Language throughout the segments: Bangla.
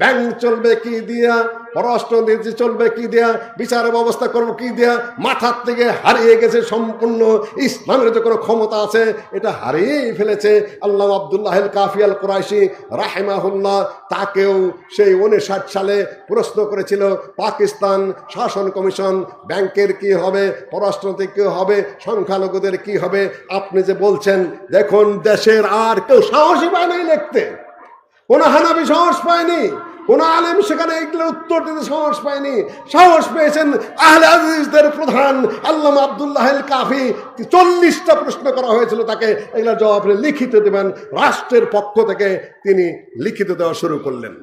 ব্যাংক চলবে কি দিয়া? পররাষ্ট্রনীতি চলবে কি দিয়া? বিচার ব্যবস্থা করব কি দিয়া? মাথার থেকে হারিয়ে গেছে সম্পূর্ণ। ইসলামের যে কোনো ক্ষমতা আছে, এটা হারিয়েই ফেলেছে আল্লাহ আবদুল্লাহ কাফিয়াল কুরাইশি রাহেমাহুল্লাহ। তাকেও সেই উনষাট সালে প্রশ্ন করেছিল, পাকিস্তান শাসন কমিশন, ব্যাংকের কি হবে? পররাষ্ট্রনীতি কি হবে? সংখ্যালঘুদের কি হবে? আপনি যে বলছেন, দেখুন, দেশের আর কেউ সাহসী পায় নাই লিখতে। কোন হানাবি সাহস পায়নি, কোন আলেম সেখানে এগুলো উত্তর দিতে সাহস পায়নি। সাহস পেয়েছেন আহলে আজিজদের প্রধান আল্লামা আব্দুল্লাহ কাফি। চল্লিশটা প্রশ্ন করা হয়েছিল তাকে, এগুলো জবাব লিখিত দেবেন, রাষ্ট্রের পক্ষ থেকে তিনি লিখিত দেওয়া শুরু করলেন।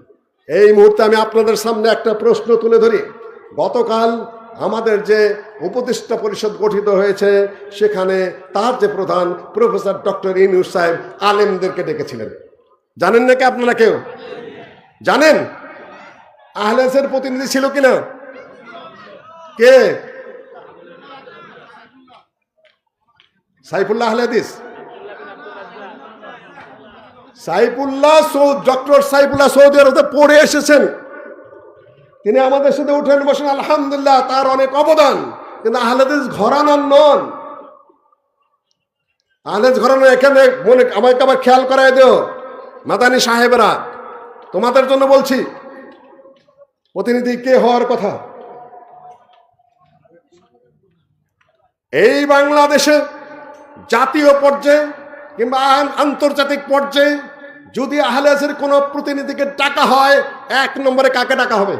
এই মুহূর্তে আমি আপনাদের সামনে একটা প্রশ্ন তুলে ধরি। গতকাল আমাদের যে উপদেষ্টা পরিষদ গঠিত হয়েছে, সেখানে তার যে প্রধান প্রফেসর ডক্টর ইনুস সাহেব আলেমদেরকে ডেকেছিলেন। জানেন নাকি আপনারা কেউ? জানেন? আহলেসের প্রতিনিধি ছিল কিনা? কে? সাইফুল্লাহ আহলেদিস সাইফুল্লাহ সৌদ, ডক্টর সাইফুল্লাহ সৌদি আরবে পড়ে এসেছেন। তিনি আমাদের সাথে উঠেন, বসেন, আলহামদুলিল্লাহ, তার অনেক অবদান। কিন্তু আহলেদিস ঘরানার নন। আহলেদ ঘরানো এখানে মনে আমাকে আবার খেয়াল করাই দিও। মাদানি সাহেবরা, তোমাদের জন্য বলছি প্রতিনিধি কে হওয়ার কথা। এই বাংলাদেশে জাতীয় পর্যায়ে কিংবা আন্তর্জাতিক পর্যায়ে যদি আহলেসের কোনো প্রতিনিধিকে ডাকা হয়, এক নম্বরে কাকে ডাকা হবে?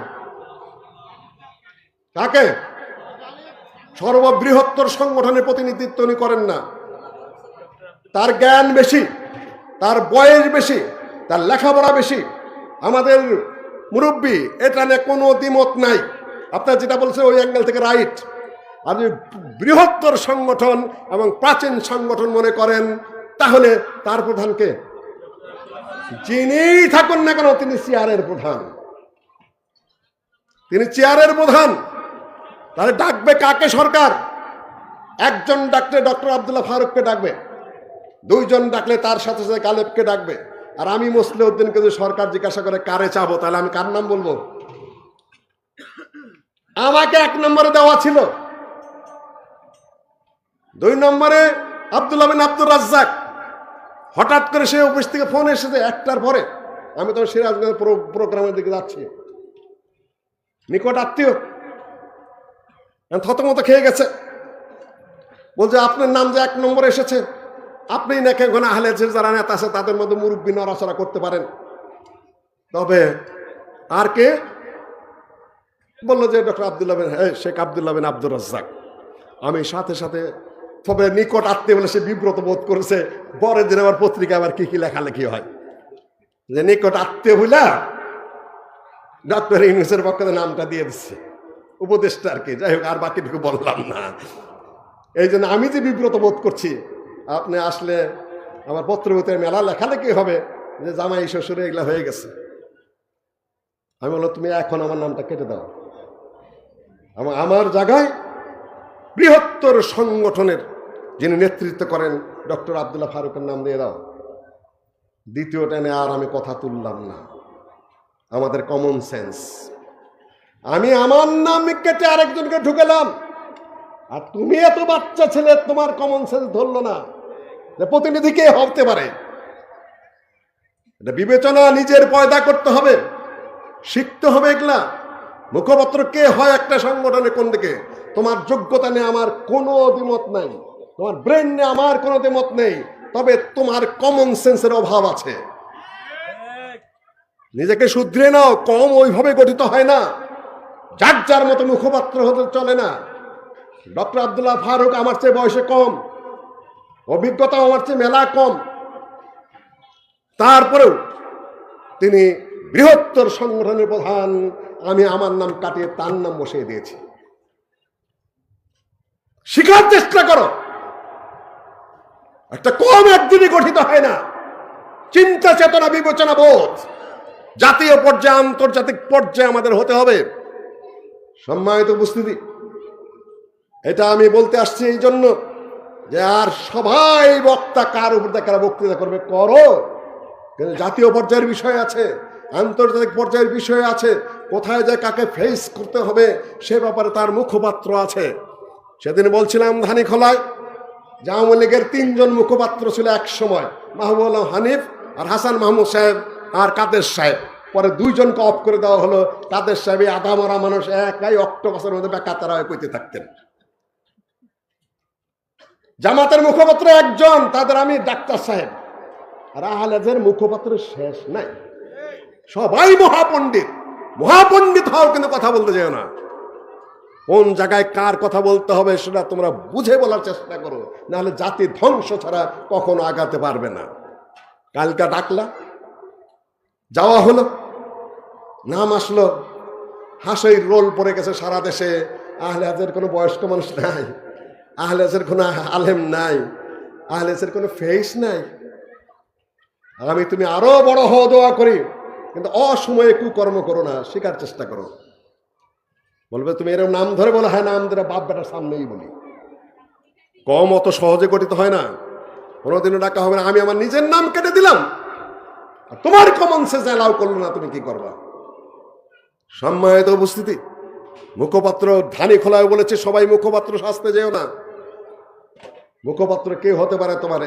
কাকে? সর্ববৃহত্তর সংগঠনের প্রতিনিধিত্ব উনি করেন না। তার জ্ঞান বেশি। তার বয়স বেশি, তার লেখাপড়া বেশি। আমাদের মুরব্বী, এটা নিয়ে কোনো দ্বিমত নাই। আপনার যেটা বলছেন ওই অ্যাঙ্গেল থেকে রাইট। আপনি বৃহত্তর সংগঠন এবং প্রাচীন সংগঠন মনে করেন, তাহলে তার প্রধানকে যিনি থাকুন না কেন, তিনি চেয়ারের প্রধান। তিনি চেয়ারের প্রধান। তাহলে ডাকবে কাকে সরকার? একজন ডাকলে ডক্টর আবদুল্লাহ ফারুককে ডাকবে। দুইজন ডাকলে তার সাথে সাথে গালেবকে ডাকবে। আর আমি মুসলে উদ্দিনকে যদি সরকার জিজ্ঞাসা করে, কারে চাবো? তাহলে আমি কার নাম বলব? আমাকে এক নম্বরে দেওয়া ছিল। দুই নম্বরে আব্দুল বিন আব্দুর রাজ্জাক। হঠাৎ করে সে অফিস থেকে ফোন এসেছে একটার পরে। আমি তখন সিরাজগঞ্জের প্রোগ্রামের দিকে যাচ্ছি। নিকট আত্মীয় থতমত খেয়ে গেছে। বলছে, আপনার নাম যে এক নম্বরে এসেছে? আপনি নাকি আহলে হাদিসের যারা নেতা আছে, তাদের মধ্যে মুরব্বী নড়াচড়া করতে পারেন। তবে আর কে? বলল যে ডক্টর আবদুল্লাহ বিন হ্যাঁ শেখ আবদুল্লাহ বিন আব্দুর রাজ্জাক। আমি সাথে সাথে, তবে নিকট আত্মীয় বলে সে বিব্রত বোধ করেছে, পরের দিন আবার পত্রিকা আবার কি কি লেখালেখি হয়। যে নিকট আত্মীয় হইলা, ডক্টর ইউনুসের পক্ষে নামটা দিয়ে দিচ্ছে। উপদেশটা আর কি? যাই হোক, আর বাকিটুকু বললাম না। এই জন্য আমি যে বিব্রত বোধ করছি আপনি আসলে আমার পত্রপত্রের মেলা লেখালেখি হবে? যে জামাই, শ্বশুরে এগুলা হয়ে গেছে। আমি বললাম, তুমি এখন আমার নামটা কেটে দাও। আমা- আমার জায়গায় বৃহত্তর সংগঠনের যিনি নেতৃত্ব করেন, ডক্টর আবদুল্লাহ ফারুকের নাম দিয়ে দাও। দ্বিতীয় টানে আর আমি কথা তুললাম না। আমাদের কমন সেন্স আমি আমার নাম কেটে আরেকজনকে ঢুকেলাম। আর তুমি এত বাচ্চা ছেলে, তোমার কমন সেন্স ধরলো না। প্রতিনিধি কে হতে পারে? বিবেচনা নিজের পয়দা করতে হবে। শিখতে হবে এগুলা। মুখপত্র কে হয় একটা সংগঠনে কোন দিকে? তোমার যোগ্যতা নিয়ে আমার কোনো দ্বিমত নাই। তোমার ব্রেন নিয়ে আমার কোনো দ্বিমত নেই। তবে তোমার কমন সেন্সের অভাব আছে। নিজেকে শুধরে নাও, কম ওইভাবে গঠিত হয় না। যার যার মতো মুখপাত্র হতে চলে না। ডক্টর আবদুল্লাহ ফারুক আমার চেয়ে বয়সে কম। অভিজ্ঞতা আমার চেয়ে মেলা কম। তারপরেও তিনি বৃহত্তর সংগঠনের প্রধান, আমি আমার নাম কাটিয়ে তার নাম বসিয়ে দিয়েছি। শিখার চেষ্টা করো। একটা কম একদিনই গঠিত হয় না। চিন্তা চেতনা বিবেচনা বোধ। জাতীয় পর্যায়ে, আন্তর্জাতিক পর্যায়ে আমাদের হতে হবে। সম্মানিত উপস্থিতি, এটা আমি বলতে আসছি এই জন্য যে আর সবাই বক্তা কার উপর কারা বক্তৃতা করবে, করো। কিন্তু জাতীয় পর্যায়ের বিষয় আছে, আন্তর্জাতিক পর্যায়ের বিষয় আছে, কোথায় যে কাকে ফেস করতে হবে, সে ব্যাপারে তার মুখপাত্র আছে। সেদিন বলছিলাম ধানি খোলায়, যে আওয়ামী লীগের তিনজন মুখপাত্র ছিল এক সময় মাহবুব হানিফ আর হাসান মাহমুদ সাহেব আর কাদের সাহেব। পরে দুইজনকে অফ করে দেওয়া হলো, কাদের সাহেব এই আধা মরা মানুষ একাই অক্টোপাসের মধ্যে বেকাতারা হয়ে কইতে থাকতেন। জামাতের মুখপাত্র একজন, তাদের আমি ডাক্তার সাহেব। আর আহলেদের মুখপাত্র শেষ নাই। সবাই মহাপণ্ডিত। মহাপণ্ডিত হও কিন্তু কথা বলতে যেও না। কোন জায়গায় কার কথা বলতে হবে সেটা তোমরা বুঝে বলার চেষ্টা করো। নাহলে জাতি ধ্বংস ছাড়া কখনো আগাতে পারবে না। কালকা ডাকলা। যাওয়া হলো। নাম আসলো। হাসের রোল পড়ে গেছে সারা দেশে। আহলে হাজের কোনো বয়স্ক মানুষ নাই। আহলে হাজের কোনো আলেম নাই, আহলে হাজের কোনো ফেস নাই। আমি তুমি আরও বড় হওয়া দোয়া করি, কিন্তু অসময়ে কুকর্ম করো না শেখার চেষ্টা করো। বলবে, তুমি এরকম নাম ধরে বলো হ্যাঁ নাম ধরে বাপ বেটার সামনেই বলি। কম অত সহজে গঠিত হয় না। কোনোদিনও ডাকা হবে না, আমি আমার নিজের নাম কেটে দিলাম, আর তোমার কমন সেন্স অ্যালাউ করল না, তুমি কি করবা? সম্মানিত উপস্থিতি, মুখপাত্র ধানি খোলায় বলেছে, সবাই মুখপাত্র শাস্তে যেও না। মুখপাত্র কে হতে পারে তোমার?